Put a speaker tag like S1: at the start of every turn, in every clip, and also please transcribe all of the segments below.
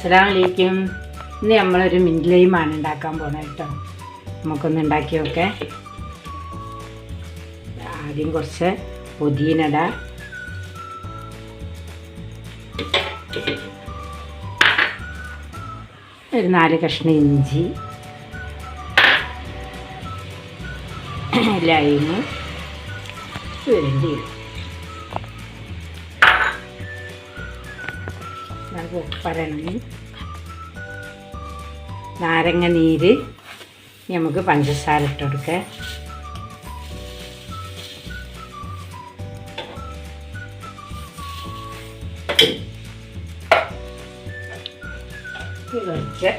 S1: അസ്സലാമലൈക്കും. ഇന്ന് നമ്മളൊരു മിൻലൈമാണ് ഉണ്ടാക്കാൻ പോകുന്നത് കേട്ടോ. നമുക്കൊന്ന് ഉണ്ടാക്കി നോക്കെ. ആദ്യം കുറച്ച് പുതിനട. ഒരു നാല് കഷ്ണം ഇഞ്ചി. ലൈമ്. വേണ്ടി പറയണേ നാരങ്ങ നീര് നമുക്ക് പഞ്ചസാര ഇട്ട് കൊടുക്കാം. കുറച്ച്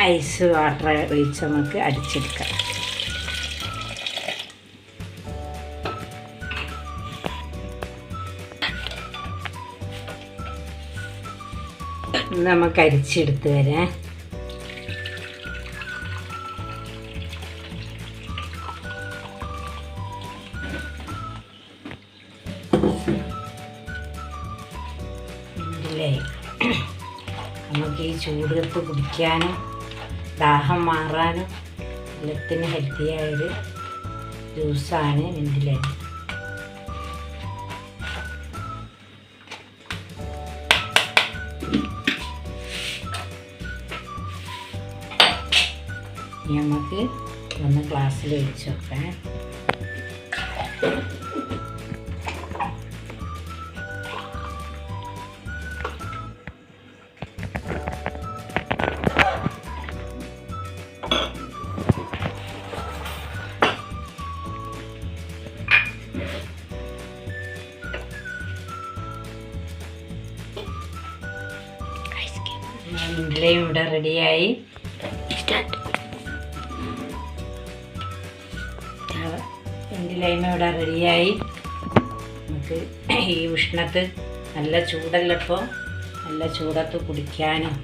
S1: ഐസ് വാട്ടർ ഒഴിച്ച് നമുക്ക് അടിച്ചെടുക്കാം. നമുക്ക് അരിച്ചെടുത്ത് വരാം. നമുക്ക് ഈ ചൂടുകത്ത് കുടിക്കാനും ദാഹം മാറാനും എല്ലാത്തിനും ഹെൽത്തിയായൊരു ജ്യൂസാണ് വെന്റിലേ ഇനി നമുക്ക് ഒന്ന് ഗ്ലാസ്സിൽ ഒഴിച്ച് വെക്കാം ഇഡ്ഡലിയും ഇവിടെ റെഡിയായി വെന്റിലൈമ ഇവിടെ റെഡിയായി. നമുക്ക് ഈ ഉഷ്ണത്ത് നല്ല ചൂടല്ലപ്പോൾ നല്ല ചൂടത്ത് കുടിക്കാനും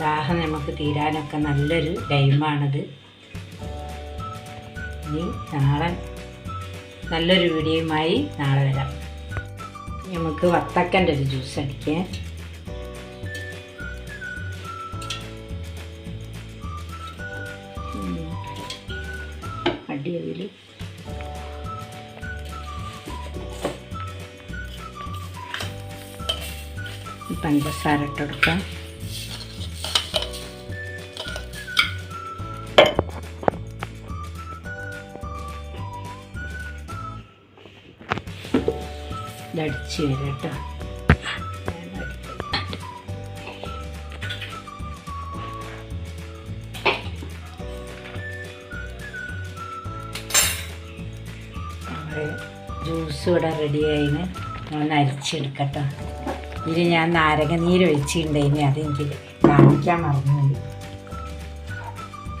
S1: ദാഹം നമുക്ക് തീരാനൊക്കെ നല്ലൊരു ലൈമാണത്. ഇനി നാളെ നല്ലൊരു വീഡിയോയുമായി നാളെ വരാം. നമുക്ക് വത്തക്കന്റെ ഒരു ജ്യൂസ് അടിക്കാം. അടിയതിൽ പഞ്ചസാര ഇട്ടെടുക്കാം ഇതടിച്ച് വരാം കേട്ടോ. നമ്മുടെ ജ്യൂസ് ഇവിടെ റെഡിയായിന് ഒന്ന് അരിച്ചെടുക്കട്ടോ. ഇതിൽ ഞാൻ നാരങ്ങ നീര് ഒഴിച്ചിട്ടുണ്ടായിന്. അതെനിക്ക് കാണിക്കാൻ മറന്നുണ്ട്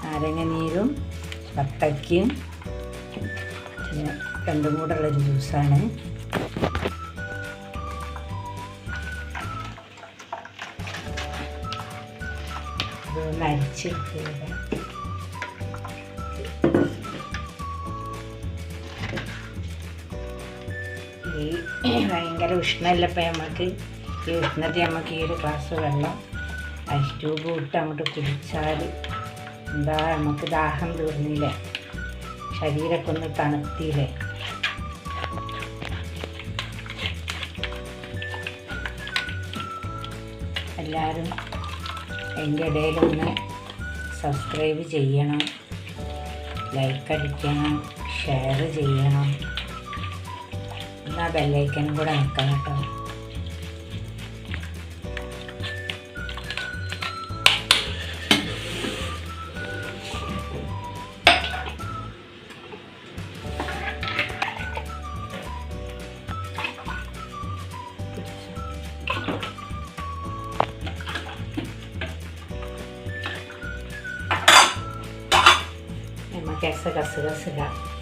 S1: നാരങ്ങ നീരും വത്തക്കയും പിന്നെ രണ്ടും കൂടെ ഉള്ളൊരു ജ്യൂസാണ് ഇതൊന്ന് അരിച്ചെടുക്കുക ഭയങ്കര ഉഷ്ണമല്ലപ്പോൾ നമുക്ക് ഈ ഉഷ്ണത നമുക്ക് ഈ ഒരു ഗ്ലാസ് വെള്ളം ഐസ് ട്യൂബ് ഇട്ട് അങ്ങോട്ട് കുടിച്ചാൽ എന്താ നമുക്ക് ദാഹം തീർന്നില്ലേ. ശരീരമൊക്കെ ഒന്ന് തണുത്തിയില്ലേ എല്ലാവരും എന്റെ ഇടയിലൊന്ന് സബ്സ്ക്രൈബ് ചെയ്യണം ലൈക്ക് അടിക്കണം ഷെയർ ചെയ്യണം. എന്നാ ബെല്ലൈക്കനും കൂടെ നിൽക്കണം കേട്ടോ നമുക്ക് കസ കസ കസക ഐസ്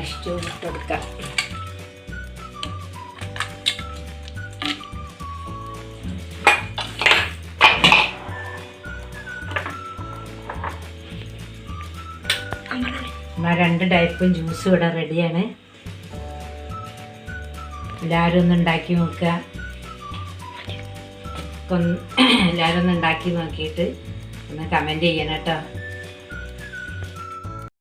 S1: കാഷ്ടിച്ചു കൊടുക്കാം. എന്നാൽ രണ്ട് ടൈപ്പും ജ്യൂസ് ഇവിടെ റെഡിയാണ് എല്ലാവരും ഒന്ന് ഉണ്ടാക്കി നോക്കുക എല്ലാവരും ഒന്ന് ഉണ്ടാക്കി നോക്കിയിട്ട് ഒന്ന് കമന്റ് ചെയ്യണം കേട്ടോ.